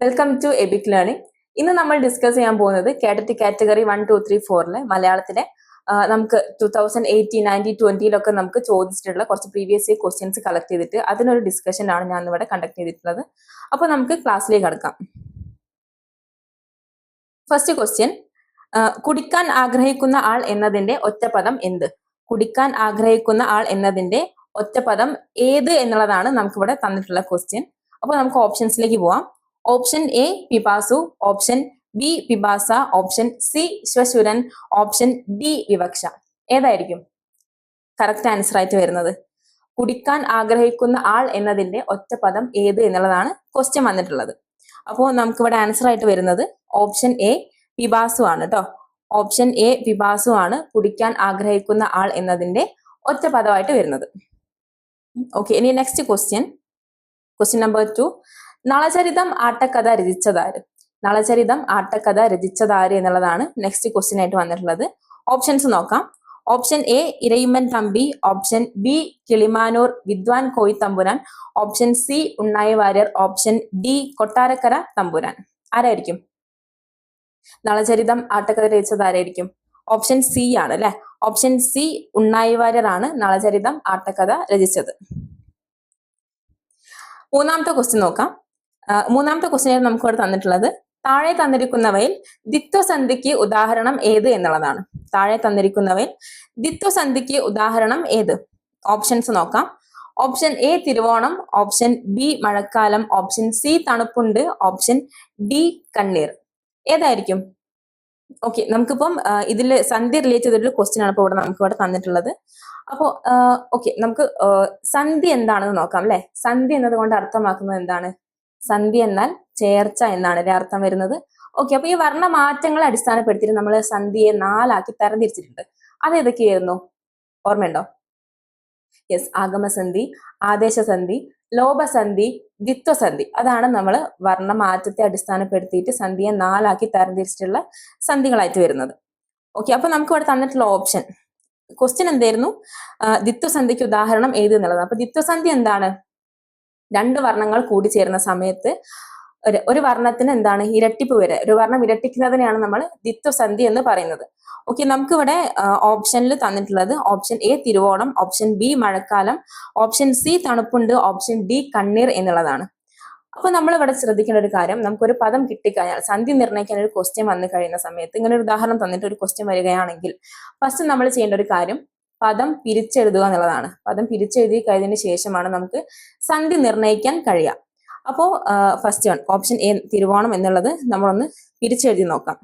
Welcome to എബിക് learning ഇന്ന് നമ്മൾ discuss ചെയ്യാൻ പോകുന്നത് category category one two three ഫോറിലെ മലയാളത്തിലെ നമുക്ക് ടു തൗസൻഡ് എയ്റ്റീൻ നയന്റീൻ ട്വന്റിയിലൊക്കെ നമുക്ക് ചോദിച്ചിട്ടുള്ള കുറച്ച് പ്രീവിയസ് ഇയർ ക്വസ്റ്റ്യൻസ് കളക്ട് ചെയ്തിട്ട് അതിനൊരു ഡിസ്കഷൻ ആണ് ഞാൻ ഇവിടെ കണ്ടക്ട് ചെയ്തിട്ടുള്ളത്. അപ്പോൾ നമുക്ക് ക്ലാസ്സിലേക്ക് കടക്കാം. ഫസ്റ്റ് ക്വസ്റ്റ്യൻ കുടിക്കാൻ ആഗ്രഹിക്കുന്ന ആൾ എന്നതിന്റെ ഒറ്റപദം എന്ത്? കുടിക്കാൻ ആഗ്രഹിക്കുന്ന ആൾ എന്നതിന്റെ ഒറ്റപദം ഏത് എന്നുള്ളതാണ് നമുക്കിവിടെ തന്നിട്ടുള്ള ക്വസ്റ്റ്യൻ അപ്പോൾ നമുക്ക് ഓപ്ഷൻസിലേക്ക് പോവാം. ഓപ്ഷൻ എ പിപാസു ഓപ്ഷൻ ബി പിപാസ ഓപ്ഷൻ സി ശ്വശുരൻ ഓപ്ഷൻ ഡി വിവക്ഷ ഏതായിരിക്കും? കറക്റ്റ് ആൻസർ ആയിട്ട് വരുന്നത്. കുടിക്കാൻ ആഗ്രഹിക്കുന്ന ആൾ എന്നതിന്റെ ഒറ്റ പദം ഏത് എന്നുള്ളതാണ് ക്വസ്റ്റ്യൻ വന്നിട്ടുള്ളത്. അപ്പോൾ നമുക്കിവിടെ ആൻസർ ആയിട്ട് വരുന്നത് ഓപ്ഷൻ എ പിബാസു ആണ് കേട്ടോ ഓപ്ഷൻ എ പിബാസു ആണ് കുടിക്കാൻ ആഗ്രഹിക്കുന്ന ആൾ എന്നതിന്റെ ഒറ്റ പദമായിട്ട് വരുന്നത്. ഓക്കെ ഇനി next question question number two Nalacharitham Attakatha രചിച്ചതാര്? Nalacharitham Attakatha രചിച്ചതാര് എന്നുള്ളതാണ് നെക്സ്റ്റ് ക്വസ്റ്റ്യൻ ആയിട്ട് വന്നിട്ടുള്ളത്. ഓപ്ഷൻസ് നോക്കാം. Option A Irayimman Thampi. Option B Kilimanoor Vidwan Koyi Thampuran. Option C Unnayi Variar. Option D Kottarakkara Thampuran. ആരായിരിക്കും? നളചരിതം ആട്ടക്കഥ രചിച്ചത് ആരായിരിക്കും? ഓപ്ഷൻ സി ആണ് അല്ലെ? ഓപ്ഷൻ സി ഉണ്ണായി ആണ് നളചരിതം ആട്ടക്കഥ രചിച്ചത്. മൂന്നാമത്തെ ക്വസ്റ്റ്യൻ നോക്കാം. മൂന്നാമത്തെ ക്വസ്റ്റ്യൻ നമുക്ക് ഇവിടെ തന്നിട്ടുള്ളത്. താഴെ തന്നിരിക്കുന്നവയിൽ ദിത്വസന്ധിക്ക് ഉദാഹരണം ഏത് എന്നുള്ളതാണ്. താഴെ തന്നിരിക്കുന്നവയിൽ ദിത്വസന്ധിക്ക് ഉദാഹരണം ഏത്? ഓപ്ഷൻസ് നോക്കാം. Option A Thiruvonam option B മഴക്കാലം ഓപ്ഷൻ സി തണുപ്പുണ്ട് ഓപ്ഷൻ ഡി കണ്ണീർ. ഏതായിരിക്കും? ഓക്കെ നമുക്കിപ്പം ഇതിൽ സന്ധി റിലേറ്റ് ചെയ്തിട്ടുള്ള ക്വസ്റ്റ്യൻ ആണ് ഇപ്പോൾ ഇവിടെ നമുക്ക് ഇവിടെ തന്നിട്ടുള്ളത്. അപ്പോൾ ഓക്കെ നമുക്ക് സന്ധി എന്താണെന്ന് നോക്കാം അല്ലെ? സന്ധി എന്നതുകൊണ്ട് അർത്ഥമാക്കുന്നത് എന്താണ്? സന്ധി എന്നാൽ ചേർച്ച എന്നാണ് ഇതിന്റെ അർത്ഥം വരുന്നത്. ഓക്കെ അപ്പൊ ഈ വർണ മാറ്റങ്ങളെ അടിസ്ഥാനപ്പെടുത്തിയിട്ട് നമ്മൾ സന്ധിയെ നാലാക്കി തരംതിരിച്ചിട്ടുണ്ട്. അത് ഏതൊക്കെയായിരുന്നു ഓർമ്മയുണ്ടോ? യെസ് ആഗമസന്ധി ആദേശസന്ധി ലോപസന്ധി ദ്വിത്വസന്ധി. അതാണ് നമ്മൾ വർണമാറ്റത്തെ അടിസ്ഥാനപ്പെടുത്തിയിട്ട് സന്ധിയെ നാലാക്കി തരംതിരിച്ചിട്ടുള്ള സന്ധികളായിട്ട് വരുന്നത്. ഓക്കെ അപ്പൊ നമുക്ക് ഇവിടെ തന്നിട്ടുള്ള ഓപ്ഷൻ ക്വസ്റ്റ്യൻ എന്തായിരുന്നു? ദ്വിത്വസന്ധിക്ക് ഉദാഹരണം ഏത് എന്നുള്ളത് അപ്പൊ ദ്വിത്വസന്ധി എന്താണ്? രണ്ട് വർണങ്ങൾ കൂടിച്ചേരുന്ന സമയത്ത് ഒരു ഒരു വർണത്തിന് എന്താണ് ഇരട്ടിപ്പ് വരെ ഒരു വർണം ഇരട്ടിക്കുന്നതിനെയാണ് നമ്മൾ ദ്വിത്വസന്ധി എന്ന് പറയുന്നത്. ഓക്കെ നമുക്കിവിടെ ഓപ്ഷനിൽ തന്നിട്ടുള്ളത് option A Thiruvonam option B മഴക്കാലം ഓപ്ഷൻ സി തണുപ്പുണ്ട് ഓപ്ഷൻ ഡി കണ്ണീർ എന്നുള്ളതാണ്. അപ്പൊ നമ്മൾ ഇവിടെ ശ്രദ്ധിക്കേണ്ട ഒരു കാര്യം നമുക്കൊരു പദം കിട്ടിക്കഴിഞ്ഞാൽ സന്ധി നിർണയിക്കാൻ ഒരു ക്വസ്റ്റ്യൻ വന്നു കഴിയുന്ന സമയത്ത് ഇങ്ങനെ ഒരു ഉദാഹരണം തന്നിട്ട് ഒരു ക്വസ്റ്റ്യൻ വരികയാണെങ്കിൽ ഫസ്റ്റ് നമ്മൾ ചെയ്യേണ്ട ഒരു കാര്യം പദം പിരിച്ചെഴുതുക എന്നുള്ളതാണ്. പദം പിരിച്ചെഴുതി കഴിഞ്ഞതിന് ശേഷമാണ് നമുക്ക് സന്ധി നിർണയിക്കാൻ കഴിയുക. അപ്പോ first one option A Thiruvonam എന്നുള്ളത് നമ്മളൊന്ന് പിരിച്ചെഴുതി നോക്കാം.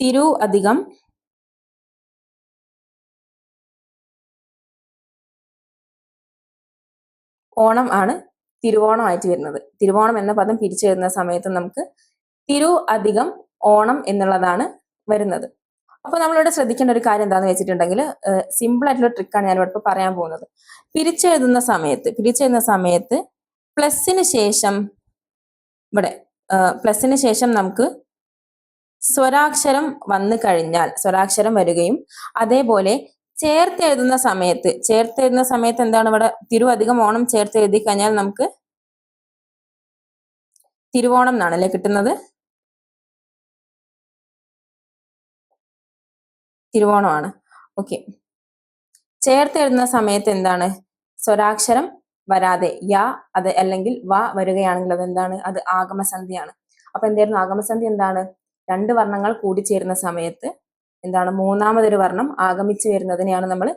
തിരു അധികം ഓണം ആണ് തിരുവോണമായിട്ട് വരുന്നത്. തിരുവോണം എന്ന പദം പിരിച്ചു വരുന്ന സമയത്ത് നമുക്ക് തിരു അധികം ഓണം എന്നുള്ളതാണ് വരുന്നത്. അപ്പൊ നമ്മളിവിടെ ശ്രദ്ധിക്കേണ്ട ഒരു കാര്യം എന്താണെന്ന് വെച്ചിട്ടുണ്ടെങ്കിൽ സിമ്പിൾ ആയിട്ടുള്ള ട്രിക്കാണ് ഞാൻ ഇവിടെ പറയാൻ പോകുന്നത്. പിരിച്ചെഴുതുന്ന സമയത്ത് പിരിച്ചെഴുതുന്ന സമയത്ത് പ്ലസിന് ശേഷം ഇവിടെ പ്ലസിന് ശേഷം നമുക്ക് സ്വരാക്ഷരം വന്നു കഴിഞ്ഞാൽ സ്വരാക്ഷരം വരികയും അതേപോലെ ചേർത്തെഴുതുന്ന സമയത്ത് ചേർത്തെഴുതുന്ന സമയത്ത് എന്താണ് ഇവിടെ തിരു അധികം ഓണം ചേർത്ത് എഴുതി കഴിഞ്ഞാൽ നമുക്ക് തിരുവോണം എന്നാണ് അല്ലെ കിട്ടുന്നത്? തിരുവോണമാണ്. ഓക്കെ ചേർത്ത് എഴുതുന്ന സമയത്ത് എന്താണ്? സ്വരാക്ഷരം വരാതെ യാ അത് അല്ലെങ്കിൽ വ വരികയാണെങ്കിൽ അത് എന്താണ്? അത് ആഗമസന്ധിയാണ്. അപ്പൊ എന്തായിരുന്നു ആഗമസന്ധി എന്താണ്? രണ്ട് വർണങ്ങൾ കൂടിച്ചേരുന്ന സമയത്ത് എന്താണ്? മൂന്നാമതൊരു വർണം ആഗമിച്ചു വരുന്നതിനെയാണ് നമ്മൾ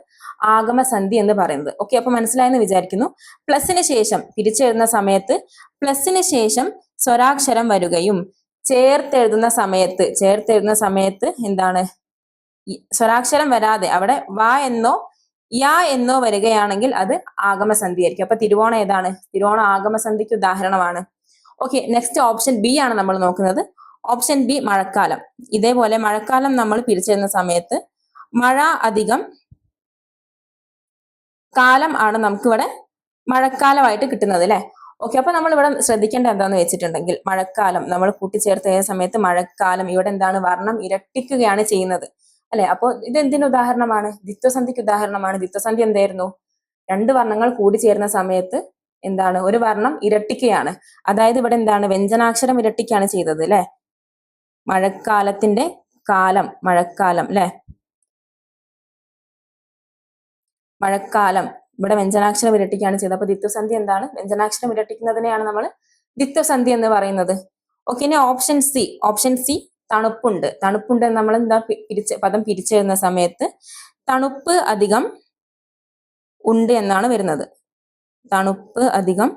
ആഗമസന്ധി എന്ന് പറയുന്നത്. ഓക്കെ അപ്പൊ മനസ്സിലായെന്ന് വിചാരിക്കുന്നു. പ്ലസിന് ശേഷം പിരിച്ചെഴുതുന്ന സമയത്ത് പ്ലസിന് ശേഷം സ്വരാക്ഷരം വരികയും ചേർത്തെഴുതുന്ന സമയത്ത് ചേർത്തെഴുതുന്ന സമയത്ത് എന്താണ്? സ്വരാക്ഷരം വരാതെ അവിടെ വാ എന്നോ യാ എന്നോ വരികയാണെങ്കിൽ അത് ആഗമസന്ധി ആയിരിക്കും. അപ്പൊ തിരുവോണം ഏതാണ്? തിരുവോണം ആഗമസന്ധിക്ക് ഉദാഹരണമാണ്. ഓക്കെ നെക്സ്റ്റ് ഓപ്ഷൻ ബി ആണ് നമ്മൾ നോക്കുന്നത്. ഓപ്ഷൻ ബി മഴക്കാലം. ഇതേപോലെ മഴക്കാലം നമ്മൾ പിരിച്ചിരുന്ന സമയത്ത് മഴ അധികം കാലം ആണ് നമുക്കിവിടെ മഴക്കാലമായിട്ട് കിട്ടുന്നത് അല്ലെ? ഓക്കെ അപ്പൊ നമ്മൾ ഇവിടെ ശ്രദ്ധിക്കേണ്ട എന്താന്ന് വെച്ചിട്ടുണ്ടെങ്കിൽ മഴക്കാലം. നമ്മൾ കൂട്ടിച്ചേർത്ത് സമയത്ത് മഴക്കാലം? ഇവിടെ എന്താണ്? വർണം ഇരട്ടിക്കുകയാണ് ചെയ്യുന്നത്. അല്ലെ? അപ്പൊ ഇത് എന്തിന് ഉദാഹരണമാണ്? ദ്വിത്വസന്ധിക്ക് ഉദാഹരണമാണ്. ദ്വിത്വസന്ധി എന്തായിരുന്നു? രണ്ട് വർണങ്ങൾ കൂടി ചേരുന്ന സമയത്ത് എന്താണ്? ഒരു വർണം ഇരട്ടിക്കുകയാണ് അതായത് ഇവിടെ എന്താണ്? വ്യഞ്ജനാക്ഷരം ഇരട്ടിക്കാണ് ചെയ്തത് അല്ലെ? മഴക്കാലത്തിന്റെ കാലം മഴക്കാലം അല്ലെ? മഴക്കാലം. ഇവിടെ വ്യഞ്ജനാക്ഷരം ഇരട്ടിക്കാണ് ചെയ്തത്. അപ്പൊ ദിത്വസന്ധി എന്താണ്? വ്യഞ്ജനാക്ഷരം ഇരട്ടിക്കുന്നതിനെയാണ് നമ്മൾ ദിത്വസന്ധി എന്ന് പറയുന്നത്. ഓക്കെ ഇനി ഓപ്ഷൻ സി. ഓപ്ഷൻ സി തണുപ്പുണ്ട്. തണുപ്പുണ്ട് നമ്മൾ എന്താ പിരിച്ച പദം പിരിച്ചെഴുന്ന സമയത്ത് തണുപ്പ് അധികം ഉണ്ട് എന്നാണ് വരുന്നത്. തണുപ്പ് അധികം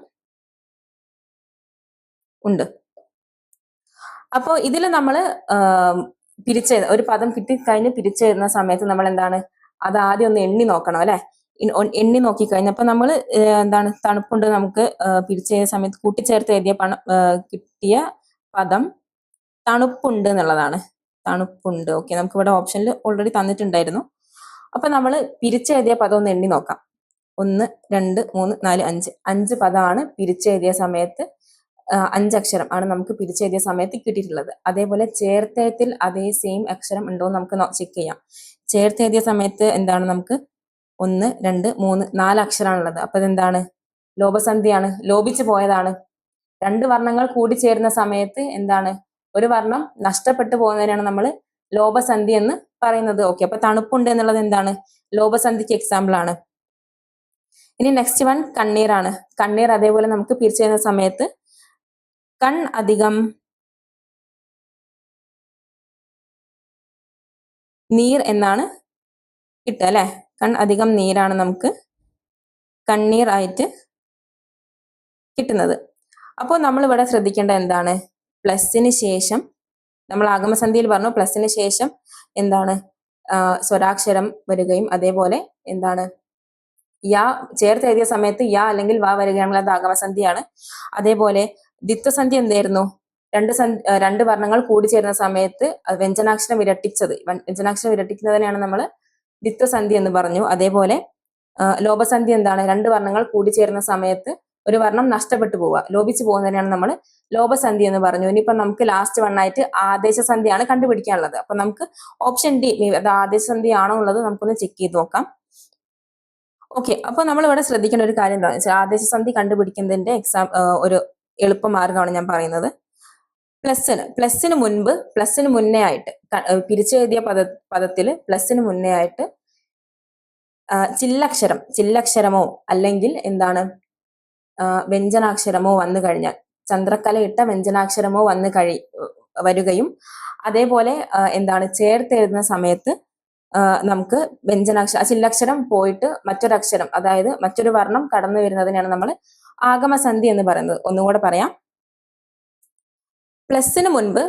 ഉണ്ട്. അപ്പോൾ ഇതിൽ നമ്മൾ പിരിച്ച ഒരു പദം കിട്ടി കഴിഞ്ഞ് പിരിച്ചെഴുതുന്ന സമയത്ത് നമ്മൾ എന്താണ് അത് ആദ്യം ഒന്ന് എണ്ണി നോക്കണം അല്ലെ? എണ്ണി നോക്കി അപ്പൊ നമ്മൾ എന്താണ് തണുപ്പുണ്ട് നമുക്ക് പിരിച്ചെഴുതിയ സമയത്ത് കൂട്ടിച്ചേർത്ത് എഴുതിയ പണം കിട്ടിയ പദം തണുപ്പുണ്ട് എന്നുള്ളതാണ്. തണുപ്പുണ്ട്. ഓക്കെ നമുക്ക് ഇവിടെ ഓപ്ഷനിൽ ഓൾറെഡി തന്നിട്ടുണ്ടായിരുന്നു. അപ്പൊ നമ്മൾ പിരിച്ചെഴുതിയ പദം ഒന്ന് എണ്ണി നോക്കാം. ഒന്ന് രണ്ട് മൂന്ന് നാല് അഞ്ച്. അഞ്ച് പദമാണ് പിരിച്ചെഴുതിയ സമയത്ത് അഞ്ച് അഞ്ചക്ഷരം ആണ് നമുക്ക് പിരിച്ചെഴുതിയ സമയത്ത് കിട്ടിയിട്ടുള്ളത്. അതേപോലെ ചേർത്തെഴുത്തിൽ അതേ സെയിം അക്ഷരം ഉണ്ടോ നമുക്ക് ചെക്ക് ചെയ്യാം. ചേർത്തെഴുതിയ സമയത്ത് എന്താണ് നമുക്ക്? ഒന്ന് രണ്ട് മൂന്ന് നാല് അക്ഷരമാണുള്ളത്. അപ്പൊ ഇതെന്താണ്? ലോപസന്ധിയാണ്. ലോപിച്ചു പോയതാണ്. രണ്ട് വർണങ്ങൾ കൂടി ചേരുന്ന സമയത്ത് എന്താണ്? ഒരു വർണം നഷ്ടപ്പെട്ടു പോകുന്നതിനാണ് നമ്മൾ ലോപസന്ധി എന്ന് പറയുന്നത്. ഓക്കെ അപ്പൊ തണുപ്പുണ്ട് എന്നുള്ളത് എന്താണ്? ലോപസന്ധിക്ക് എക്സാമ്പിൾ ആണ്. ഇനി നെക്സ്റ്റ് വൺ കണ്ണീറാണ് കണ്ണീർ അതേപോലെ നമുക്ക് പിരിച്ചു തരുന്ന സമയത്ത് കൺ അധികം നീർ എന്നാണ് കിട്ടുക അല്ലെ? കൺ അധികം നീരാണ് നമുക്ക് കണ്ണീർ ആയിട്ട് കിട്ടുന്നത്. അപ്പോൾ നമ്മൾ ഇവിടെ ശ്രദ്ധിക്കേണ്ട എന്താണ്? പ്ലസിന് ശേഷം നമ്മൾ ആഗമസന്ധിയിൽ പറഞ്ഞു പ്ലസിന് ശേഷം എന്താണ്? സ്വരാക്ഷരം വരികയും അതേപോലെ എന്താണ്? യാ ചേർത്ത് എഴുതിയ സമയത്ത് യാ അല്ലെങ്കിൽ വാ വരികയാണെങ്കിൽ അത് ആഗമസന്ധിയാണ്. അതേപോലെ ദിത്വസന്ധി എന്തായിരുന്നു? രണ്ട് സന്ധി രണ്ട് വർണങ്ങൾ കൂടിച്ചേരുന്ന സമയത്ത് വ്യഞ്ജനാക്ഷരം ഇരട്ടിച്ചത്. വ്യഞ്ജനാക്ഷരം ഇരട്ടിക്കുന്നതിനെയാണ് നമ്മൾ ദിത്വസന്ധി എന്ന് പറഞ്ഞു. അതേപോലെ ലോപസന്ധി എന്താണ്? രണ്ട് വർണങ്ങൾ കൂടിച്ചേരുന്ന സമയത്ത് ഒരു വർണം നഷ്ടപ്പെട്ടു പോവുക. ലോപിച്ചു പോകുന്നതിനാണ് നമ്മൾ ലോപസന്ധി എന്ന് പറഞ്ഞു. ഇനിയിപ്പം നമുക്ക് ലാസ്റ്റ് വണ്ണായിട്ട് ആദേശസന്ധിയാണ് കണ്ടുപിടിക്കാനുള്ളത്. അപ്പൊ നമുക്ക് ഓപ്ഷൻ ഡി അത് ആദേശസന്ധി ആണോ ഉള്ളത് നമുക്കൊന്ന് ചെക്ക് ചെയ്ത് നോക്കാം. ഓക്കെ അപ്പൊ നമ്മൾ ഇവിടെ ശ്രദ്ധിക്കേണ്ട ഒരു കാര്യം എന്താണെന്ന് വെച്ചാൽ ആദേശസന്ധി കണ്ടുപിടിക്കുന്നതിന്റെ എക്സാം ഒരു എളുപ്പമാർഗമാണ് ഞാൻ പറയുന്നത്. പ്ലസ്സിന് പ്ലസ്സിന് മുൻപ് പ്ലസ്സിന് മുന്നേ ആയിട്ട് പിരിച്ചെഴുതിയ പദ പദത്തിൽ പ്ലസ്സിന് മുന്നേ ആയിട്ട് ചില്ലക്ഷരം ചില്ലക്ഷരമോ അല്ലെങ്കിൽ എന്താണ് വ്യഞ്ജനാക്ഷരമോ വന്നു കഴിഞ്ഞാൽ. ചന്ദ്രക്കലയിട്ട വ്യഞ്ജനാക്ഷരമോ വന്നു കഴി വരികയും അതേപോലെ എന്താണ് ചേർത്ത് എഴുതുന്ന സമയത്ത് നമുക്ക് വ്യഞ്ജനാക്ഷരം ചില്ലക്ഷരം പോയിട്ട് മറ്റൊരക്ഷരം അതായത് മറ്റൊരു വർണം കടന്നു വരുന്നതിനാണ് നമ്മൾ ആഗമസന്ധി എന്ന് പറയുന്നത്. ഒന്നുകൂടെ പറയാം. പ്ലസിന് മുൻപ്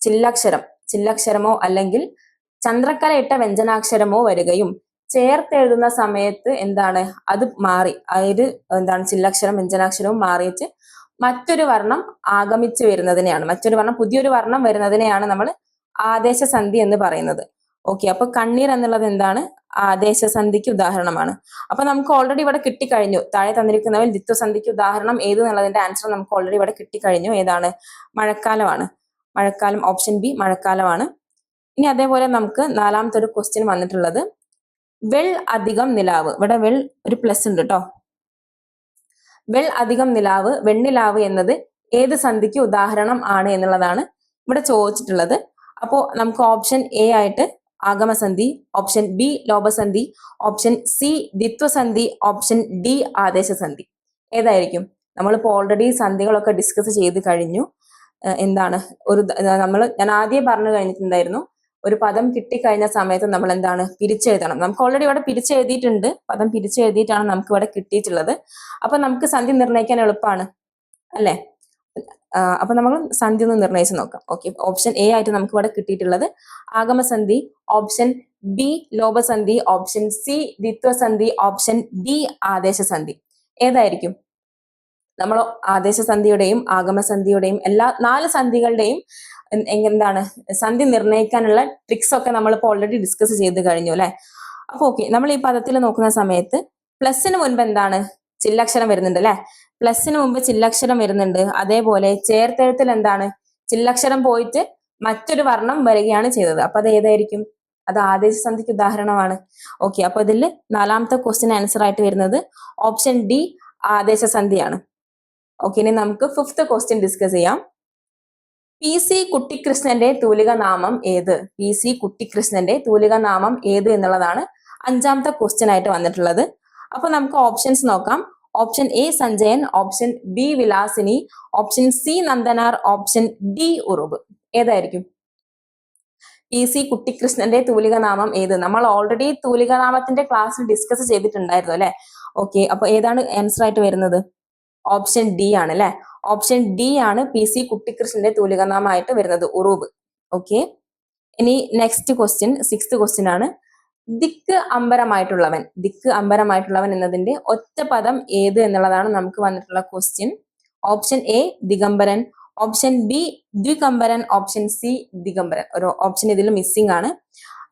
ചില്ലക്ഷരം ചില്ലക്ഷരമോ അല്ലെങ്കിൽ ചന്ദ്രക്കലയിട്ട വ്യഞ്ജനാക്ഷരമോ വരികയും ചേർത്തെഴുതുന്ന സമയത്ത് എന്താണ്? അത് മാറി. അതായത് എന്താണ്? ചില്ലക്ഷരം വ്യഞ്ജനാക്ഷരവും മാറിയിട്ട് മറ്റൊരു വർണം ആഗമിച്ചു വരുന്നതിനെയാണ്. മറ്റൊരു വർണം പുതിയൊരു വർണം വരുന്നതിനെയാണ് നമ്മൾ ആദേശസന്ധി എന്ന് പറയുന്നത്. ഓക്കെ അപ്പൊ കണ്ണീർ എന്നുള്ളത് എന്താണ്? ആദേശസന്ധിക്ക് ഉദാഹരണമാണ്. അപ്പൊ നമുക്ക് ഓൾറെഡി ഇവിടെ കിട്ടിക്കഴിഞ്ഞു. താഴെ തന്നിരിക്കുന്നവയിൽ ദ്വിത്വസന്ധിക്ക് ഉദാഹരണം ഏത് എന്നുള്ളതിന്റെ ആൻസർ നമുക്ക് ഓൾറെഡി ഇവിടെ കിട്ടിക്കഴിഞ്ഞു. ഏതാണ്? മഴക്കാലമാണ്. മഴക്കാലം ഓപ്ഷൻ ബി മഴക്കാലമാണ്. ഇനി അതേപോലെ നമുക്ക് നാലാമത്തെ ഒരു ക്വസ്റ്റ്യൻ വന്നിട്ടുള്ളത്. വെൾ അധികം നിലാവ്. ഇവിടെ വെൽ ഒരു പ്ലസ് ഉണ്ട് കേട്ടോ വെൽ അധികം നിലാവ് വെണ്ണിലാവ് എന്നത് ഏത് സന്ധിക്ക് ഉദാഹരണം ആണ് എന്നുള്ളതാണ് ഇവിടെ ചോദിച്ചിട്ടുള്ളത്. അപ്പോൾ നമുക്ക് ഓപ്ഷൻ എ ആയിട്ട് ആഗമസന്ധി ഓപ്ഷൻ ബി ലോപസന്ധി ഓപ്ഷൻ സി ദ്വിത്വസന്ധി ഓപ്ഷൻ ഡി ആദേശസന്ധി. ഏതായിരിക്കും? നമ്മളിപ്പോൾ ഓൾറെഡി സന്ധികളൊക്കെ ഡിസ്കസ് ചെയ്ത് കഴിഞ്ഞു. എന്താണ്? ഒരു നമ്മൾ ഞാൻ ആദ്യം പറഞ്ഞു കഴിഞ്ഞിട്ടുണ്ടായിരുന്നു. ഒരു പദം കിട്ടിക്കഴിഞ്ഞ സമയത്ത് നമ്മൾ എന്താണ് പിരിച്ചെഴുതണം. നമുക്ക് ഓൾറെഡി ഇവിടെ പിരിച്ചെഴുതിയിട്ടുണ്ട്. പദം പിരിച്ചെഴുതിയിട്ടാണ് നമുക്ക് ഇവിടെ കിട്ടിയിട്ടുള്ളത്. അപ്പൊ നമുക്ക് സന്ധി നിർണയിക്കാൻ എളുപ്പമാണ് അല്ലേ? അപ്പൊ നമ്മൾ സന്ധി ഒന്ന് നിർണയിച്ച് നോക്കാം. ഓക്കെ ഓപ്ഷൻ എ ആയിട്ട് നമുക്ക് ഇവിടെ കിട്ടിയിട്ടുള്ളത് ആഗമസന്ധി ഓപ്ഷൻ ബി ലോപസന്ധി ഓപ്ഷൻ സി ദ്വിത്വസന്ധി ഓപ്ഷൻ ഡി ആദേശസന്ധി. ഏതായിരിക്കും? നമ്മൾ ആദേശസന്ധിയുടെയും ആഗമസന്ധിയുടെയും എല്ലാ നാല് സന്ധികളുടെയും എന്താണ് സന്ധി നിർണയിക്കാനുള്ള ട്രിക്സ് ഒക്കെ നമ്മളിപ്പോൾ ഓൾറെഡി ഡിസ്കസ് ചെയ്ത് കഴിഞ്ഞു അല്ലെ? അപ്പൊ ഓക്കെ നമ്മൾ ഈ പദത്തിൽ നോക്കുന്ന സമയത്ത് പ്ലസിന് മുൻപ് എന്താണ് ചില്ലക്ഷരം വരുന്നുണ്ട് അല്ലെ? പ്ലസിന് മുമ്പ് ചില്ലക്ഷരം വരുന്നുണ്ട്. അതേപോലെ ചേർത്തെഴുത്തിൽ എന്താണ്? ചില്ലക്ഷരം പോയിട്ട് മറ്റൊരു വർണം വരികയാണ് ചെയ്തത്. അപ്പൊ അത് ഏതായിരിക്കും? അത് ആദേശസന്ധിക്ക് ഉദാഹരണമാണ്. ഓക്കെ അപ്പൊ ഇതിൽ നാലാമത്തെ ക്വസ്റ്റ്യൻ ആൻസർ ആയിട്ട് വരുന്നത് ഓപ്ഷൻ ഡി ആദേശസന്ധിയാണ്. ഓക്കെ ഇനി നമുക്ക് ഫിഫ്ത്ത് ക്വസ്റ്റ്യൻ ഡിസ്കസ് ചെയ്യാം. പി സി കുട്ടിക്കൃഷ്ണന്റെ തൂലിക നാമം ഏത്? പി സി കുട്ടിക്കൃഷ്ണന്റെ തൂലിക നാമം ഏത് എന്നുള്ളതാണ് അഞ്ചാമത്തെ ക്വസ്റ്റ്യൻ ആയിട്ട് വന്നിട്ടുള്ളത്. അപ്പൊ നമുക്ക് ഓപ്ഷൻസ് നോക്കാം. Option A Sanjayan. Option B Vilasini. Option C Nandanar. Option D Uroob. ഏതായിരിക്കും? പി സി കുട്ടിക്കൃഷ്ണന്റെ തൂലിക നാമം ഏത്? നമ്മൾ ഓൾറെഡി തൂലിക നാമത്തിന്റെ ക്ലാസ്സിൽ ഡിസ്കസ് ചെയ്തിട്ടുണ്ടായിരുന്നു അല്ലെ? ഓക്കെ അപ്പൊ ഏതാണ് ആൻസർ ആയിട്ട് വരുന്നത്? ഓപ്ഷൻ ഡി ആണ് അല്ലെ? ഓപ്ഷൻ ഡി ആണ് പി സി കുട്ടിക്കൃഷ്ണന്റെ തൂലിക നാമമായിട്ട് വരുന്നത് ഉറൂബ്. ഓക്കെ ഇനി നെക്സ്റ്റ് ക്വസ്റ്റ്യൻ സിക്സ്ത് ക്വസ്റ്റ്യൻ ആണ്. ദിക്ക് അമ്പരമായിട്ടുള്ളവൻ ദിക്ക് അമ്പരമായിട്ടുള്ളവൻ എന്നതിന്റെ ഒറ്റ പദം ഏത് എന്നുള്ളതാണ് നമുക്ക് വന്നിട്ടുള്ള ക്വസ്റ്റ്യൻ ഓപ്ഷൻ എ ദിഗംബരൻ. ഓപ്ഷൻ ബി ദ്വികംബരൻ ഓപ്ഷൻ സി ദിഗംബരൻ. ഒരു ഓപ്ഷൻ ഇതിൽ മിസ്സിംഗ് ആണ്.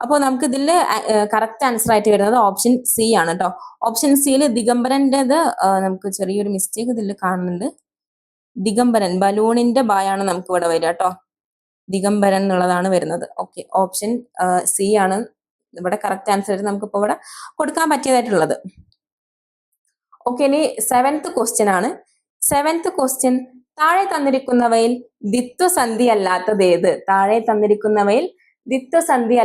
അപ്പോൾ നമുക്ക് ഇതിൽ കറക്റ്റ് ആൻസർ ആയിട്ട് വരുന്നത് ഓപ്ഷൻ സി ആണ് കേട്ടോ ഓപ്ഷൻ സിയിൽ ദിഗംബരന്റെത് നമുക്ക് ചെറിയൊരു മിസ്റ്റേക്ക് ഇതിൽ കാണുന്നുണ്ട്. ദിഗംബരൻ ബലൂണിന്റെ ബായാണ് നമുക്ക് ഇവിടെ വരിക കേട്ടോ ദിഗംബരൻ എന്നുള്ളതാണ് വരുന്നത്. ഓക്കെ ഓപ്ഷൻ സി ആണ് ഇവിടെ കറക്റ്റ് ആൻസർ നമുക്ക് ഇപ്പോൾ ഇവിടെ കൊടുക്കാൻ പറ്റിയതായിട്ടുള്ളത്. ഓക്കെ ഇനി സെവൻത്ത് ക്വസ്റ്റ്യൻ ആണ്. സെവൻത്ത് ക്വസ്റ്റ്യൻ താഴെ തന്നിരിക്കുന്നവയിൽ ദിത്വസന്ധി അല്ലാത്തത് ഏത്? താഴെ തന്നിരിക്കുന്നവയിൽ ദിത്വസന്ധി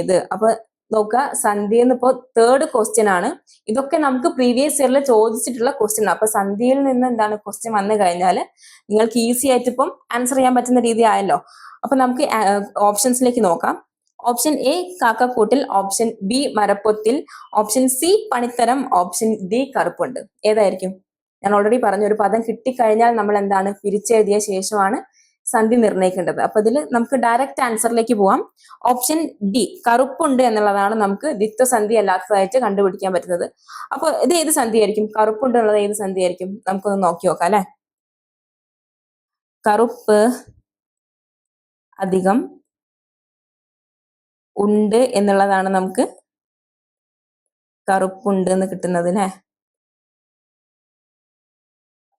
ഏത്? അപ്പൊ നോക്കുക സന്ധി എന്ന് ഇപ്പോ തേർഡ് ക്വസ്റ്റ്യൻ ആണ്. ഇതൊക്കെ നമുക്ക് പ്രീവിയസ് ഇയറിൽ ചോദിച്ചിട്ടുള്ള ക്വസ്റ്റ്യൻ അപ്പൊ സന്ധിയിൽ നിന്ന് എന്താണ് ക്വസ്റ്റ്യൻ വന്നു കഴിഞ്ഞാൽ നിങ്ങൾക്ക് ഈസി ആയിട്ട് ഇപ്പം ആൻസർ ചെയ്യാൻ പറ്റുന്ന രീതി ആയല്ലോ. അപ്പൊ നമുക്ക് ഓപ്ഷൻസിലേക്ക് നോക്കാം. ഓപ്ഷൻ എ കാക്കക്കൂട്ടിൽ. ഓപ്ഷൻ ബി മരപ്പൊത്തിൽ. ഓപ്ഷൻ സി പണിത്തരം. ഓപ്ഷൻ ഡി കറുപ്പുണ്ട്. ഏതായിരിക്കും? ഞാൻ ഓൾറെഡി പറഞ്ഞു ഒരു പദം കിട്ടിക്കഴിഞ്ഞാൽ നമ്മൾ എന്താണ്? പിരിച്ചെഴുതിയ ശേഷമാണ് സന്ധി നിർണയിക്കേണ്ടത്. അപ്പൊ ഇതിൽ നമുക്ക് ഡയറക്റ്റ് ആൻസറിലേക്ക് പോവാം. ഓപ്ഷൻ ഡി കറുപ്പുണ്ട് എന്നുള്ളതാണ് നമുക്ക് ദിത്വസന്ധി അല്ലാത്തതായിട്ട് കണ്ടുപിടിക്കാൻ പറ്റുന്നത്. അപ്പൊ ഇത് ഏത് സന്ധി ആയിരിക്കും? കറുപ്പുണ്ട് എന്നുള്ളത് ഏത് സന്ധി ആയിരിക്കും? നമുക്കൊന്ന് നോക്കി നോക്കാം അല്ലെ? കറുപ്പ് അധികം ഉണ്ട് എന്നുള്ളതാണ് നമുക്ക് കറുപ്പുണ്ട് എന്ന് കിട്ടുന്നത് അല്ലെ?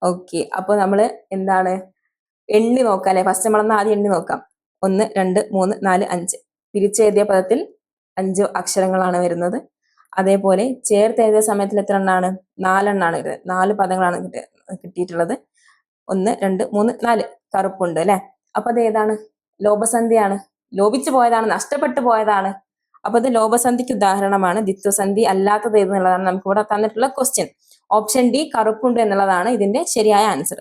ഓക്കെ അപ്പൊ നമ്മൾ എന്താണ് എണ്ണി നോക്കാം അല്ലെ? ഫസ്റ്റ് നമ്മളൊന്ന് ആദ്യം എണ്ണി നോക്കാം. ഒന്ന് രണ്ട് മൂന്ന് നാല് അഞ്ച്. പിരിച്ചെഴുതിയ പദത്തിൽ അഞ്ച് അക്ഷരങ്ങളാണ് വരുന്നത്. അതേപോലെ ചേർത്ത് എഴുതിയ സമയത്തിൽ എത്ര എണ്ണാണ്? നാലെണ്ണാണ് വരുന്നത് നാല് പദങ്ങളാണ് കിട്ടി കിട്ടിയിട്ടുള്ളത്. ഒന്ന് രണ്ട് മൂന്ന് നാല്. കറുപ്പുണ്ട് അല്ലെ? അപ്പൊ അത് ഏതാണ്? ലോപസന്ധിയാണ്. ലോപിച്ചു പോയതാണ് നഷ്ടപ്പെട്ടു പോയതാണ്. അപ്പൊ ഇത് ലോപസന്ധിക്ക് ഉദാഹരണമാണ്. ദിത്വസന്ധി അല്ലാത്തത് എന്നുള്ളതാണ് നമുക്ക് ഇവിടെ തന്നിട്ടുള്ള ക്വസ്റ്റ്യൻ ഓപ്ഷൻ ഡി കറുപ്പുണ്ട് എന്നുള്ളതാണ് ഇതിന്റെ ശരിയായ ആൻസർ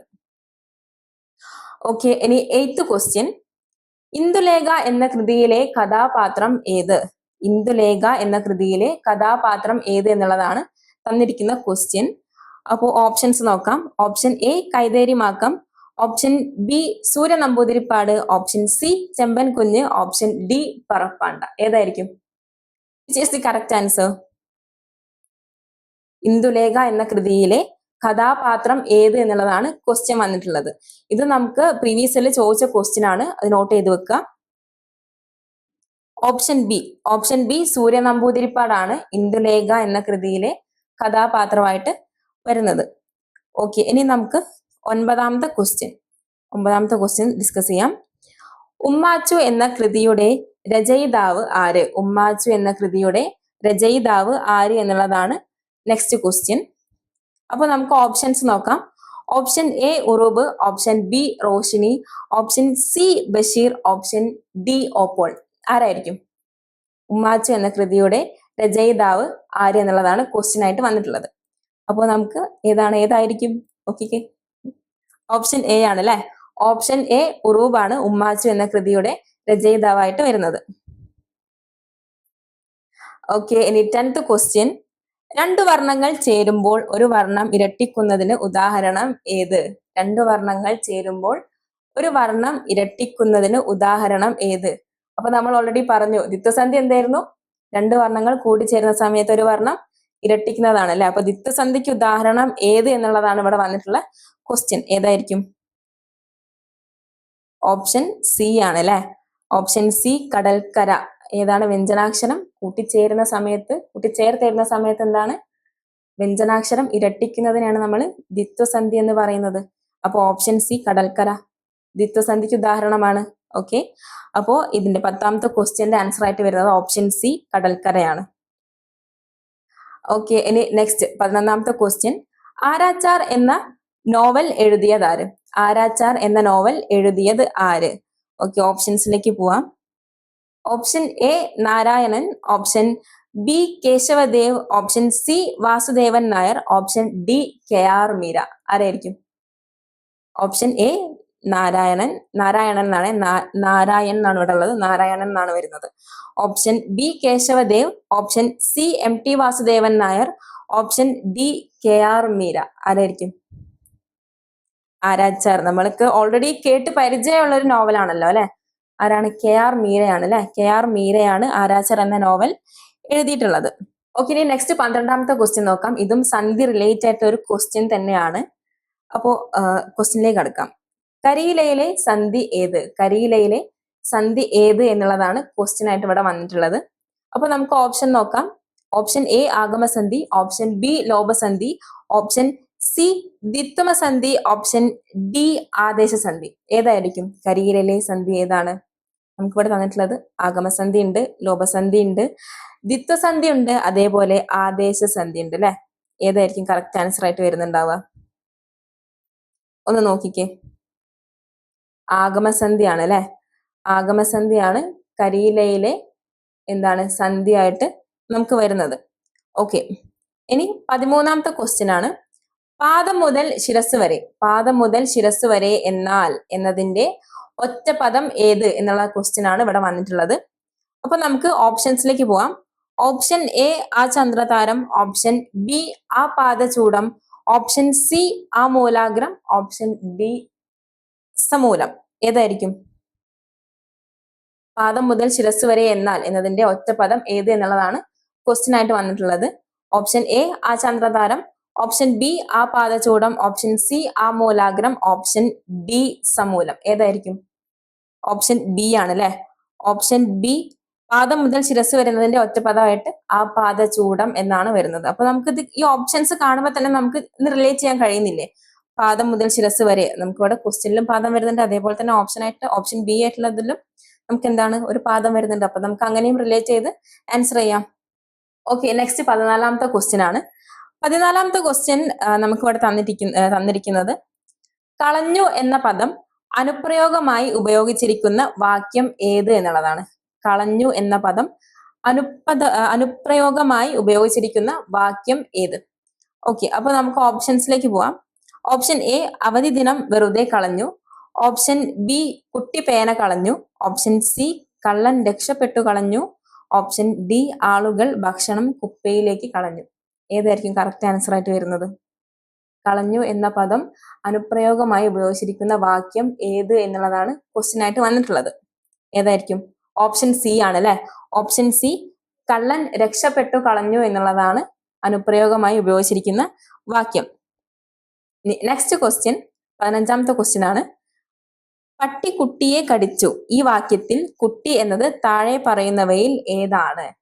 ഓക്കെ ഇനി എയ്ത്ത് ക്വസ്റ്റ്യൻ ഇന്ദുലേഖ എന്ന കൃതിയിലെ കഥാപാത്രം ഏത്? ഇന്ദുലേഖ എന്ന കൃതിയിലെ കഥാപാത്രം ഏത് എന്നുള്ളതാണ് തന്നിരിക്കുന്ന ക്വസ്റ്റ്യൻ അപ്പോൾ ഓപ്ഷൻസ് നോക്കാം. Option A Kaitheri Makkam. Option B Surya Namboodiripad. Option C Chemban Kunju. Option D പറപ്പാണ്ട. ഏതായിരിക്കും? ദി കറക്റ്റ് ആൻസർ ഇന്ദുലേഖ എന്ന കൃതിയിലെ കഥാപാത്രം ഏത് എന്നുള്ളതാണ് ക്വസ്റ്റ്യൻ വന്നിട്ടുള്ളത്. ഇത് നമുക്ക് പ്രീവിയസിൽ ചോദിച്ച ക്വസ്റ്റ്യൻ ആണ്. അത് നോട്ട് ചെയ്ത് വെക്കുക option B option B Surya നമ്പൂതിരിപ്പാടാണ് Indulekha എന്ന കൃതിയിലെ കഥാപാത്രമായിട്ട് വരുന്നത്. ഓക്കെ ഇനി നമുക്ക് ഒൻപതാമത്തെ ക്വസ്റ്റ്യൻ ഒമ്പതാമത്തെ ക്വസ്റ്റ്യൻ ഡിസ്കസ് ചെയ്യാം. ഉമ്മാച്ചു എന്ന കൃതിയുടെ രചയിതാവ് ആര്? ഉമ്മാച്ചു എന്ന കൃതിയുടെ രചയിതാവ് ആര് എന്നുള്ളതാണ് നെക്സ്റ്റ് ക്വസ്റ്റ്യൻ അപ്പോൾ നമുക്ക് ഓപ്ഷൻസ് നോക്കാം. Option A Uroob. Option B Roshini. Option C Basheer. Option D Oppol. ആരായിരിക്കും? ഉമ്മാച്ചു എന്ന കൃതിയുടെ രചയിതാവ് ആര് എന്നുള്ളതാണ് ക്വസ്റ്റ്യൻ ആയിട്ട് വന്നിട്ടുള്ളത്. അപ്പോൾ നമുക്ക് ഏതാണ് ഏതായിരിക്കും? ഓക്കെ ഓപ്ഷൻ എ ആണ് അല്ലെ? ഓപ്ഷൻ എ ഉറൂബാണ് ഉമ്മാച്ചു എന്ന കൃതിയുടെ രചയിതാവായിട്ട് വരുന്നത്. ഓക്കെ ഇനി ടെൻത്ത് ക്വസ്റ്റ്യൻ രണ്ടു വർണങ്ങൾ ചേരുമ്പോൾ ഒരു വർണം ഇരട്ടിക്കുന്നതിന് ഉദാഹരണം ഏത്? രണ്ടു വർണങ്ങൾ ചേരുമ്പോൾ ഒരു വർണം ഇരട്ടിക്കുന്നതിന് ഉദാഹരണം ഏത്? അപ്പൊ നമ്മൾ ഓൾറെഡി പറഞ്ഞു ദിത്വസന്ധി എന്തായിരുന്നു? രണ്ട് വർണങ്ങൾ കൂടിച്ചേരുന്ന സമയത്ത് ഒരു വർണം ഇരട്ടിക്കുന്നതാണ് അല്ലെ? അപ്പൊ ദിത്വസന്ധിക്ക് ഉദാഹരണം ഏത് എന്നുള്ളതാണ് ഇവിടെ വന്നിട്ടുള്ള ക്വസ്റ്റ്യൻ ഏതായിരിക്കും? ഓപ്ഷൻ സി ആണ് അല്ലെ? ഓപ്ഷൻ സി കടൽക്കര. ഏതാണ് വ്യഞ്ജനാക്ഷരം? കൂട്ടിച്ചേരുന്ന സമയത്ത് കൂട്ടിച്ചേർത്തേരുന്ന സമയത്ത് എന്താണ്? വ്യഞ്ജനാക്ഷരം ഇരട്ടിക്കുന്നതിനാണ് നമ്മൾ ദ്വിത്വസന്ധി എന്ന് പറയുന്നത്. അപ്പോൾ ഓപ്ഷൻ സി കടൽക്കര. ദ്വിത്വസന്ധിക്ക് ഉദാഹരണമാണ്. ഓക്കെ അപ്പോ ഇതിന്റെ പത്താമത്തെ ക്വസ്റ്റ്യന്റെ ആൻസർ ആയിട്ട് വരുന്നത് ഓപ്ഷൻ സി കടൽക്കരയാണ്. ഓക്കെ ഇനി നെക്സ്റ്റ് പതിനൊന്നാമത്തെ ക്വസ്റ്റ്യൻ ആരാച്ചാർ എന്ന നോവൽ എഴുതിയത് ആര്? ആരാച്ചാർ എന്ന നോവൽ എഴുതിയത് ആര്? ഓക്കെ ഓപ്ഷൻസിലേക്ക് പോവാം. Option A Narayanan option B Kesavadev option C Vasudevan Nair option D K R Meera. ആരായിരിക്കും? Option A Narayanan. നാരായണൻ എന്നാണ് നാരായൺ എന്നാണ് ഇവിടെ ഉള്ളത്. നാരായണൻ എന്നാണ് വരുന്നത്. Option B Kesavadev option C M T Vasudevan Nair option D K R Meera. ആരായിരിക്കും? ആരാച്ചാർ. നമ്മൾക്ക് already കേട്ട് പരിചയമുള്ള ഒരു നോവലാണല്ലോ അല്ലെ? ആരാണ്? കെ ആർ മീരയാണ് അല്ലെ? കെ ആർ മീരയാണ് ആരാച്ചർ എന്ന നോവൽ എഴുതിയിട്ടുള്ളത്. ഓക്കെ ഇനി നെക്സ്റ്റ് പന്ത്രണ്ടാമത്തെ ക്വസ്റ്റ്യൻ നോക്കാം. ഇതും സന്ധി റിലേറ്റ് ആയിട്ട് ഒരു ക്വസ്റ്റ്യൻ തന്നെയാണ്. അപ്പോ ക്വസ്റ്റ്യനിലേക്ക് കടക്കാം കരിയിലയിലെ സന്ധി ഏത്? കരിയിലയിലെ സന്ധി ഏത് എന്നുള്ളതാണ് ക്വസ്റ്റ്യൻ ആയിട്ട് ഇവിടെ വന്നിട്ടുള്ളത്. അപ്പൊ നമുക്ക് ഓപ്ഷൻ നോക്കാം. ഓപ്ഷൻ എ ആഗമസന്ധി. ഓപ്ഷൻ ബി ലോപസന്ധി. ഓപ്ഷൻ സി ദ്വിത്വമസന്ധി. ഓപ്ഷൻ ഡി ആദേശസന്ധി. ഏതായിരിക്കും? കരിയിലയിലെ സന്ധി ഏതാണ്? നമുക്ക് ഇവിടെ തന്നിട്ടുള്ളത് ആഗമസന്ധി ഉണ്ട് ലോപസന്ധി ഉണ്ട് ദ്വിത്വസന്ധി ഉണ്ട് അതേപോലെ ആദേശസന്ധി ഉണ്ട് അല്ലെ? ഏതായിരിക്കും കറക്റ്റ് ആൻസർ ആയിട്ട് വരുന്നുണ്ടാവുക? ഒന്ന് നോക്കിക്കേ. ആഗമസന്ധിയാണ് അല്ലെ? ആഗമസന്ധിയാണ് കരിയിലയിലെ എന്താണ് സന്ധിയായിട്ട് നമുക്ക് വരുന്നത്. ഓക്കെ. ഇനി പതിമൂന്നാമത്തെ ക്വസ്റ്റ്യൻ ആണ്. പാദം മുതൽ ശിരസ് വരെ പാദം മുതൽ ശിരസ് വരെ എന്നാൽ എന്നതിന്റെ ഒറ്റ പദം ഏത് എന്നുള്ള ക്വസ്റ്റ്യൻ ആണ് ഇവിടെ വന്നിട്ടുള്ളത്. അപ്പൊ നമുക്ക് ഓപ്ഷൻസിലേക്ക് പോവാം. ഓപ്ഷൻ എ ആ ചന്ദ്രതാരം. ഓപ്ഷൻ ബി ആ പാദചൂടം. ഓപ്ഷൻ സി ആ മൂലാഗ്രം. Option D സമൂലം. ഏതായിരിക്കും? പാദം മുതൽ ശിരസ് വരെ എന്നാൽ എന്നതിന്റെ ഒറ്റ പദം ഏത് എന്നുള്ളതാണ് ക്വസ്റ്റ്യൻ ആയിട്ട് വന്നിട്ടുള്ളത്. ഓപ്ഷൻ എ ആ ചന്ദ്രതാരം. ഓപ്ഷൻ ബി ആ പാദചൂടം. ഓപ്ഷൻ സി ആ മൂലാഗ്രം. Option D സമൂലം. ഏതായിരിക്കും? ഓപ്ഷൻ ബി ആണ് അല്ലെ ഓപ്ഷൻ ബി പാദം മുതൽ ശിരസ് വരുന്നതിന്റെ ഒറ്റപദമായിട്ട് ആ പാദ ചൂടം എന്നാണ് വരുന്നത്. അപ്പൊ നമുക്ക് ഈ ഓപ്ഷൻസ് കാണുമ്പോൾ തന്നെ നമുക്ക് ഇത് റിലേറ്റ് ചെയ്യാൻ കഴിയുന്നില്ലേ? പാദം മുതൽ ശിരസ് വരെ നമുക്ക് ഇവിടെ ക്വസ്റ്റ്യനിലും പാദം വരുന്നുണ്ട്. അതേപോലെ തന്നെ ഓപ്ഷൻ ആയിട്ട് ഓപ്ഷൻ ബി ആയിട്ടുള്ളതിലും നമുക്ക് എന്താണ്? ഒരു പാദം വരുന്നുണ്ട്. അപ്പൊ നമുക്ക് അങ്ങനെയും റിലേറ്റ് ചെയ്ത് ആൻസർ ചെയ്യാം. ഓക്കെ നെക്സ്റ്റ് പതിനാലാമത്തെ ക്വസ്റ്റ്യൻ ആണ്. പതിനാലാമത്തെ ക്വസ്റ്റ്യൻ നമുക്ക് ഇവിടെ തന്നിരിക്കുന്ന തന്നിരിക്കുന്നത് കളഞ്ഞു എന്ന പദം അനുപ്രയോഗമായി ഉപയോഗിച്ചിരിക്കുന്ന വാക്യം ഏത് എന്നുള്ളതാണ്. കളഞ്ഞു എന്ന പദം അനുപദ അനുപ്രയോഗമായി ഉപയോഗിച്ചിരിക്കുന്ന വാക്യം ഏത്? ഓക്കെ അപ്പൊ നമുക്ക് ഓപ്ഷൻസിലേക്ക് പോവാം. ഓപ്ഷൻ എ അവധി ദിനം വെറുതെ കളഞ്ഞു. ഓപ്ഷൻ ബി കുട്ടി പേന കളഞ്ഞു. ഓപ്ഷൻ സി കള്ളൻ രക്ഷപ്പെട്ടു കളഞ്ഞു. ഓപ്ഷൻ ഡി ആളുകൾ ഭക്ഷണം കുപ്പയിലേക്ക് കളഞ്ഞു. ഏതായിരിക്കും കറക്റ്റ് ആൻസർ ആയിട്ട് വരുന്നത്? കളഞ്ഞു എന്ന പദം അനുപ്രയോഗമായി ഉപയോഗിച്ചിരിക്കുന്ന വാക്യം ഏത് എന്നുള്ളതാണ് ക്വസ്റ്റ്യൻ ആയിട്ട് വന്നിട്ടുള്ളത്. ഏതായിരിക്കും? ഓപ്ഷൻ സി ആണ് അല്ലെ? ഓപ്ഷൻ സി കള്ളൻ രക്ഷപ്പെട്ടു കളഞ്ഞു എന്നുള്ളതാണ് അനുപ്രയോഗമായി ഉപയോഗിച്ചിരിക്കുന്ന വാക്യം. നെക്സ്റ്റ് ക്വസ്റ്റ്യൻ പതിനഞ്ചാമത്തെ ക്വസ്റ്റ്യൻ ആണ്. പട്ടി കുട്ടിയെ കടിച്ചു. ഈ വാക്യത്തിൽ കുട്ടി എന്നത് താഴെ പറയുന്നവയിൽ ഏതാണ്?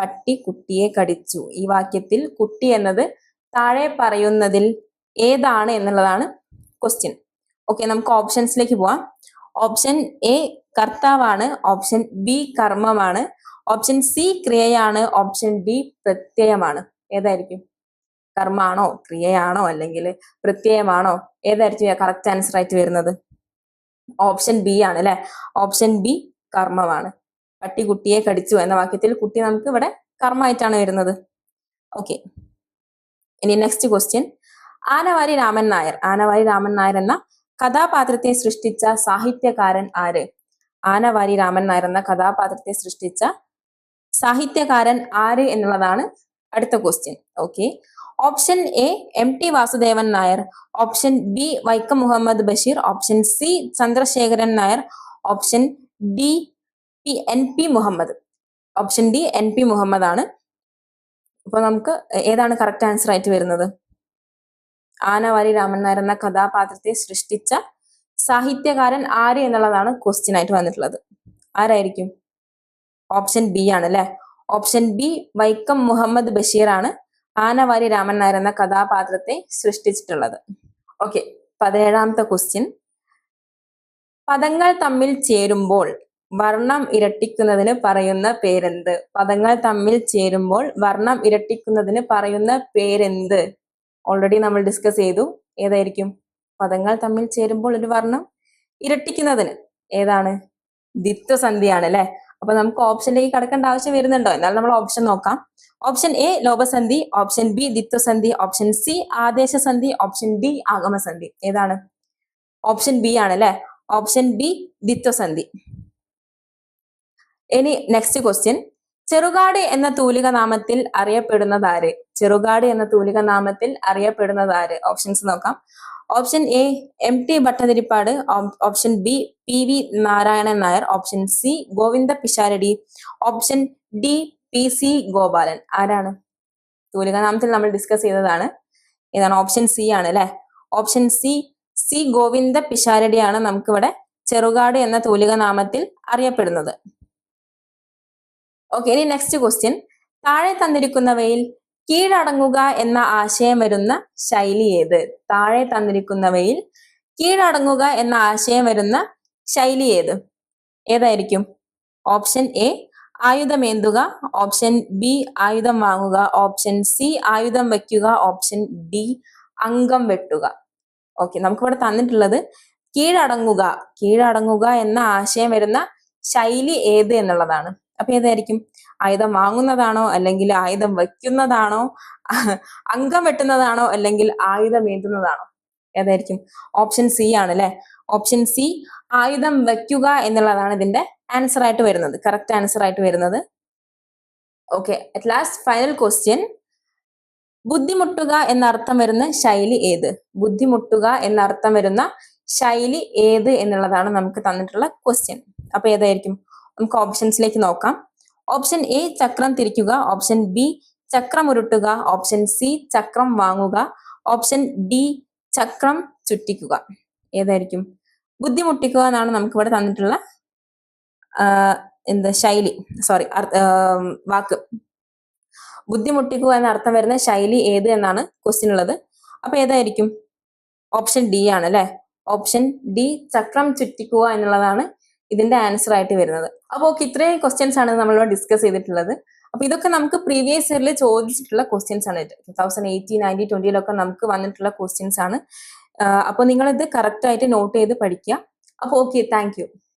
പട്ടി കുട്ടിയെ കടിച്ചു. ഈ വാക്യത്തിൽ കുട്ടി എന്നത് താഴെ പറയുന്നതിൽ ഏതാണ് എന്നുള്ളതാണ് ക്വസ്റ്റ്യൻ ഓക്കെ നമുക്ക് ഓപ്ഷൻസിലേക്ക് പോവാം. ഓപ്ഷൻ എ കർത്താവാണ് ഓപ്ഷൻ ബി കർമ്മമാണ് ഓപ്ഷൻ സി ക്രിയയാണ് ഓപ്ഷൻ ഡി പ്രത്യയമാണ്. ഏതായിരിക്കും? കർമ്മമാണോ ക്രിയയാണോ അല്ലെങ്കിൽ പ്രത്യയമാണോ? ഏതായിരിക്കും കറക്റ്റ് ആൻസർ ആയിട്ട് വരുന്നത്? ഓപ്ഷൻ ബി ആണ് അല്ലെ? ഓപ്ഷൻ ബി കർമ്മമാണ്. പട്ടി കുട്ടിയെ കടിച്ചു എന്ന വാക്യത്തിൽ കുട്ടി നമുക്ക് ഇവിടെ കർമ്മമായിട്ടാണ് വരുന്നത്. ഓക്കെ ഇനി നെക്സ്റ്റ് ക്വസ്റ്റ്യൻ ആനവാരി രാമൻ നായർ. ആനവാരി രാമൻ നായർ എന്ന കഥാപാത്രത്തെ സൃഷ്ടിച്ച സാഹിത്യകാരൻ ആര്? ആനവാരി രാമൻ നായർ എന്ന കഥാപാത്രത്തെ സൃഷ്ടിച്ച സാഹിത്യകാരൻ ആര് എന്നുള്ളതാണ് അടുത്ത question okay option A M T Vasudevan Nair. Option B Vaikom Muhammad Basheer. Option C Chandrasekharan Nair. Option D P N P Muhammad. Option D N P Muhammad ആണ് അപ്പൊ നമുക്ക് ഏതാണ് കറക്റ്റ് ആൻസർ ആയിട്ട് വരുന്നത്? ആനവാരി രാമൻ നായർ എന്ന കഥാപാത്രത്തെ സൃഷ്ടിച്ച സാഹിത്യകാരൻ ആര് എന്നുള്ളതാണ് ക്വസ്റ്റ്യൻ ആയിട്ട് വന്നിട്ടുള്ളത്. ആരായിരിക്കും? ഓപ്ഷൻ ബി ആണ് അല്ലെ ഓപ്ഷൻ ബി വൈക്കം മുഹമ്മദ് ബഷീർ ആണ് ആനവാരി രാമൻ നായർ എന്ന കഥാപാത്രത്തെ സൃഷ്ടിച്ചിട്ടുള്ളത്. ഓക്കെ പതിനേഴാമത്തെ ക്വസ്റ്റ്യൻ പദങ്ങൾ തമ്മിൽ ചേരുമ്പോൾ വർണം ഇരട്ടിക്കുന്നതിന് പറയുന്ന പേരെന്ത്? പദങ്ങൾ തമ്മിൽ ചേരുമ്പോൾ വർണം ഇരട്ടിക്കുന്നതിന് പറയുന്ന പേരെന്ത്? ഓൾറെഡി നമ്മൾ ഡിസ്കസ് ചെയ്തു. ഏതായിരിക്കും? പദങ്ങൾ തമ്മിൽ ചേരുമ്പോൾ ഒരു വർണം ഇരട്ടിക്കുന്നതിന്. ഏതാണ്? ദ്വിത്വസന്ധിയാണ് അല്ലെ? അപ്പൊ നമുക്ക് ഓപ്ഷനിലേക്ക് കടക്കേണ്ട ആവശ്യം വരുന്നുണ്ടോ? എന്നാൽ നമ്മൾ ഓപ്ഷൻ നോക്കാം. ഓപ്ഷൻ എ ലോപസന്ധി. ഓപ്ഷൻ ബി ദ്വിത്വസന്ധി ഓപ്ഷൻ സി ആദേശസന്ധി. ഓപ്ഷൻ ഡി ആഗമസന്ധി. ഏതാണ്? ഓപ്ഷൻ ബി ആണ് അല്ലെ? ഓപ്ഷൻ ബി ദ്വിത്വസന്ധി ഇനി നെക്സ്റ്റ് ക്വസ്റ്റ്യൻ ചെറുകാട് എന്ന തൂലിക നാമത്തിൽ അറിയപ്പെടുന്നതാര് ചെറുകാട് എന്ന തൂലിക നാമത്തിൽ അറിയപ്പെടുന്നതാര് ഓപ്ഷൻസ് നോക്കാം. ഓപ്ഷൻ എ എം ടി ഭട്ടതിരിപ്പാട്. Op- option B P V Narayanan Nair. Option C Govinda Pisharody. Option D P C Gopalan. ആരാണ്? തൂലിക നാമത്തിൽ നമ്മൾ ഡിസ്കസ് ചെയ്തതാണ്. ഇതാണ് ഓപ്ഷൻ സി ആണ് അല്ലെ? ഓപ്ഷൻ സി സി ഗോവിന്ദ പിഷാരടിയാണ് നമുക്കിവിടെ ചെറുകാട് എന്ന തൂലിക നാമത്തിൽ അറിയപ്പെടുന്നത്. ഓക്കെ ഇനി നെക്സ്റ്റ് ക്വസ്റ്റ്യൻ താഴെ തന്നിരിക്കുന്നവയിൽ കീഴടങ്ങുക എന്ന ആശയം വരുന്ന ശൈലി ഏത്? താഴെ തന്നിരിക്കുന്നവയിൽ കീഴടങ്ങുക എന്ന ആശയം വരുന്ന ശൈലി ഏത്? ഏതായിരിക്കും? ഓപ്ഷൻ എ ആയുധമേന്തുക ഓപ്ഷൻ ബി ആയുധം വാങ്ങുക. ഓപ്ഷൻ സി ആയുധം വയ്ക്കുക. ഓപ്ഷൻ ഡി അംഗം വെട്ടുക. ഓക്കെ നമുക്കിവിടെ തന്നിട്ടുള്ളത് കീഴടങ്ങുക. കീഴടങ്ങുക എന്ന ആശയം വരുന്ന ശൈലി ഏത് എന്നുള്ളതാണ്. അപ്പൊ ഏതായിരിക്കും? ആയുധം വാങ്ങുന്നതാണോ അല്ലെങ്കിൽ ആയുധം വയ്ക്കുന്നതാണോ? അംഗം വെട്ടുന്നതാണോ അല്ലെങ്കിൽ ആയുധം ഏന്തുന്നതാണോ? ഏതായിരിക്കും? ഓപ്ഷൻ സി ആണ് അല്ലെ ഓപ്ഷൻ സി ആയുധം വയ്ക്കുക എന്നുള്ളതാണ് ഇതിന്റെ ആൻസർ ആയിട്ട് വരുന്നത്. കറക്റ്റ് ആൻസർ ആയിട്ട് വരുന്നത്. Okay at last final question ബുദ്ധിമുട്ടുക എന്നർത്ഥം വരുന്ന ശൈലി ഏത്? ബുദ്ധിമുട്ടുക എന്നർത്ഥം വരുന്ന ശൈലി ഏത് എന്നുള്ളതാണ് നമുക്ക് തന്നിട്ടുള്ള ക്വസ്റ്റ്യൻ അപ്പൊ ഏതായിരിക്കും? നമുക്ക് ഓപ്ഷൻസിലേക്ക് നോക്കാം. ഓപ്ഷൻ എ ചക്രം തിരിക്കുക. ഓപ്ഷൻ ബി ചക്രം ഉരുട്ടുക. ഓപ്ഷൻ സി ചക്രം വാങ്ങുക. ഓപ്ഷൻ ഡി ചക്രം ചുറ്റിക്കുക. ഏതായിരിക്കും? ബുദ്ധിമുട്ടിക്കുക എന്നാണ് നമുക്ക് ഇവിടെ തന്നിട്ടുള്ള എന്താ ശൈലി. സോറി വാക്ക്. ബുദ്ധിമുട്ടിക്കുക എന്ന അർത്ഥം വരുന്ന ശൈലി ഏത് എന്നാണ് ക്വസ്റ്റ്യൻ ഉള്ളത്. അപ്പൊ ഏതായിരിക്കും? ഓപ്ഷൻ ഡി ആണ് അല്ലെ? ഓപ്ഷൻ ഡി ചക്രം ചുറ്റിക്കുക എന്നുള്ളതാണ് ഇതിന്റെ ആൻസർ ആയിട്ട് വരുന്നത്. അപ്പോൾ ഓക്കെ ഇത്രയും ക്വസ്റ്റ്യൻസ് ആണ് നമ്മളിവിടെ ഡിസ്കസ് ചെയ്തിട്ടുള്ളത്. അപ്പൊ ഇതൊക്കെ നമുക്ക് പ്രീവിയസ് ഇയറിൽ ചോദിച്ചിട്ടുള്ള ക്വസ്റ്റ്യൻസ് ആണ്. ടൂ തൗസൻഡ് എയ്റ്റീൻ നയന്റീൻ ട്വന്റിയിലൊക്കെ നമുക്ക് വന്നിട്ടുള്ള ക്വസ്റ്റ്യൻസ് ആണ്. അപ്പോൾ നിങ്ങൾ ഇത് കറക്റ്റ് ആയിട്ട് നോട്ട് ചെയ്ത് പഠിക്കുക. അപ്പോൾ ഓക്കെ താങ്ക്